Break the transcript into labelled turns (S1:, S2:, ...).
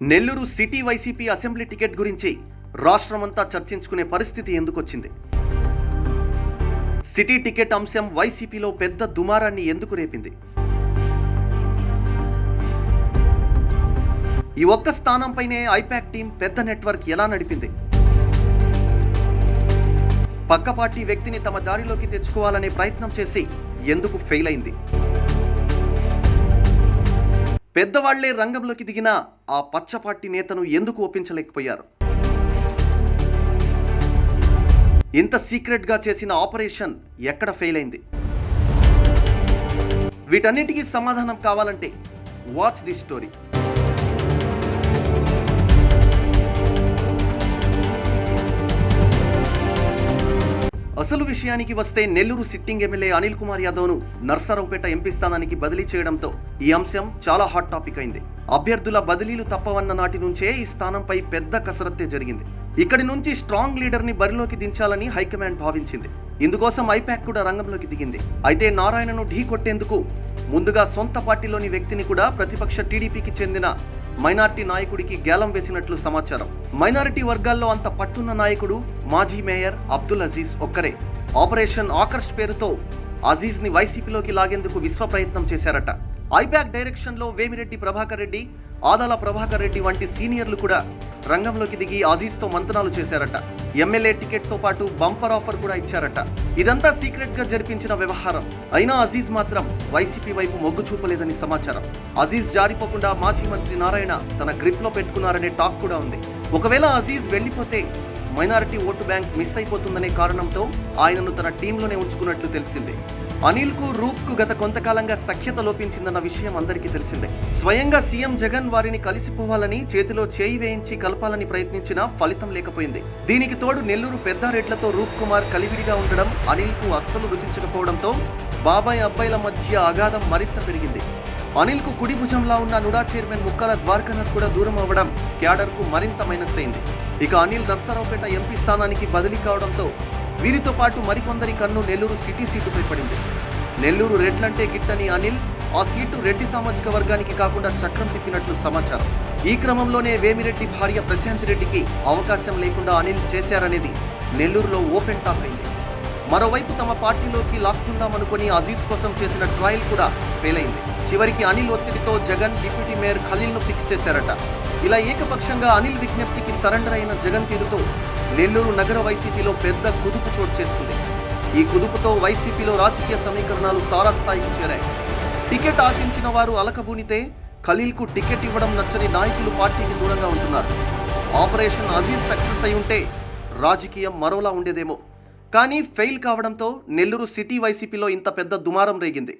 S1: Nellore city YCP assembly ticket గురించి రాష్ట్రమంతా చర్చించుకునే పరిస్థితి ఎందుకొచ్చింది? సిటీ టికెట్ అంశం వైసీపీలో పెద్ద దుమారాన్ని ఎందుకు రేపింది? ఈ ఒక్క స్థానంపైనే ఐపాక్ టీం పెద్ద నెట్వర్క్ ఎలా నడిపింది? పక్క పార్టీ వ్యక్తిని తమ దారిలోకి తెచ్చుకోవాలనే ప్రయత్నం చేసి ఎందుకు ఫెయిల్ అయింది పెద్దవాళ్ళే రంగంలోకి దిగిన ఆ పచ్చపార్టీ నేతను ఎందుకు ఒప్పించలేకపోయారు? ఇంత సీక్రెట్గా చేసిన ఆపరేషన్ ఎక్కడ ఫెయిల్ అయింది వీటన్నిటికీ సమాధానం కావాలంటే వాచ్ ది స్టోరీ. అసలు విషయానికి వస్తే నెల్లూరు సిట్టింగ్ ఎమ్మెల్యే అనిల్ కుమార్ యాదవ్ను నర్సరావుపేట ఎంపీ స్థానానికి బదిలీ చేయడంతో ఈ అంశం చాలా హాట్ టాపిక్ అయింది. అభ్యర్థుల బదిలీలు తప్పవన్న నాటి నుంచే ఈ స్థానంపై పెద్ద కసరత్తే జరిగింది. ఇక్కడి నుంచి స్ట్రాంగ్ లీడర్ని బరిలోకి దించాలని హైకమాండ్ భావించింది. ఇందుకోసం ఐపాక్ కూడా రంగంలోకి దిగింది. అయితే నారాయణను ఢీ కొట్టేందుకు ముందుగా సొంత పార్టీలోని వ్యక్తిని కూడా ప్రతిపక్ష టీడీపీకి చెందిన మైనార్టీ నాయకుడికి గేలం వేసినట్లు సమాచారం. మైనారిటీ వర్గాల్లో అంత పట్టున్న నాయకుడు మాజీ మేయర్ అబ్దుల్ అజీజ్ ఒక్కరే. ఆపరేషన్ ఆకర్ష్ పేరుతో అజీజ్ని వైసీపీలోకి లాగేందుకు విశ్వ ప్రయత్నం చేశారట. ఐబ్యాక్ డైరెక్షన్లో వేమిరెడ్డి ప్రభాకర్ రెడ్డి ఆదాల ప్రభాకర్ రెడ్డి వంటి సీనియర్లు కూడా రంగంలోకి దిగి అజీజ్ మంతనాలు చేశారట. ఎమ్మెల్యే టికెట్తో పాటు బంపర్ ఆఫర్ కూడా ఇచ్చారట. ఇదంతా సీక్రెట్గా జరిపించిన వ్యవహారం. అయినా అజీజ్ మాత్రం వైసీపీ వైపు మొగ్గు చూపలేదని సమాచారం. అజీజ్ జారిపోకుండా మాజీ మంత్రి నారాయణ తన గ్రిప్లో పెట్టుకున్నారనే టాక్ కూడా ఉంది. ఒకవేళ అజీజ్ వెళ్ళిపోతే మైనారిటీ ఓటు బ్యాంక్ మిస్ అయిపోతుందనే కారణంతో ఆయనను తన టీంలోనే ఉంచుకున్నట్లు తెలిసింది. అనిల్కు గత కొంతకాలంగా సఖ్యత లోపించిందన్న విషయం అందరికీ తెలిసిందే. స్వయంగా సీఎం జగన్ వారిని కలిసిపోవాలని చేతిలో చేయి వేయించి కలపాలని ప్రయత్నించినా ఫలితం లేకపోయింది. దీనికి తోడు నెల్లూరు పెద్దారెడ్లతో రూప్ కుమార్ కలివిడిగా ఉండడం అనిల్కు అస్సలు రుచించకపోవడంతో బాబాయ్ అబ్బాయిల మధ్య అగాధం మరింత పెరిగింది. అనిల్కు కుడి భుజంలా ఉన్న నుడా చైర్మన్ ముక్కల ద్వారకానాథ్ కూడా దూరం అవ్వడం క్యాడర్కు మరింత మైనస్ అయింది. ఇక అనిల్ నర్సరావుపేట ఎంపీ స్థానానికి బదిలీ కావడంతో వీరితో పాటు మరికొందరి కన్ను నెల్లూరు సిటీ సీటుపై పడింది. నెల్లూరు రెడ్లంటే గిట్టని అనిల్ ఆ సీటు రెడ్డి సామాజిక వర్గానికి కాకుండా చక్రం తిప్పినట్లు సమాచారం. ఈ క్రమంలోనే వేమిరెడ్డి భార్య ప్రశాంత్ రెడ్డికి అవకాశం లేకుండా అనిల్ చేశారనేది నెల్లూరులో ఓపెన్ టాప్ అయింది. మరోవైపు తమ పార్టీలోకి లాక్కుందామనుకుని అజీజ్ కోసం చేసిన ట్రయల్ కూడా ఫెయిల్ అయింది చివరికి అనిల్ ఒత్తిడితో జగన్ డిప్యూటీ మేయర్ ఖలీల్ను ఫిక్స్ చేశారట. ఇలా ఏకపక్షంగా అనిల్ విజ్ఞప్తికి సరెండర్ అయిన జగన్ తీరుతో నెల్లూరు నగర వైసీపీలో పెద్ద కుదుపు చోటు చేసుకుంది. ఈ కుదుపుతో వైసీపీలో రాజకీయ సమీకరణాలు తారాస్థాయికి చేరాయి. టికెట్ ఆశించిన వారు అలకబూనితే ఖలీల్కు టికెట్ ఇవ్వడం నచ్చని నాయకులు పార్టీకి దూరంగా ఉంటున్నారు. ఆపరేషన్ అజీజ్ సక్సెస్ అయి ఉంటే రాజకీయం మరోలా ఉండేదేమో. కానీ ఫెయిల్ కావడంతో నెల్లూరు సిటీ వైసీపీలో ఇంత పెద్ద దుమారం రేగింది.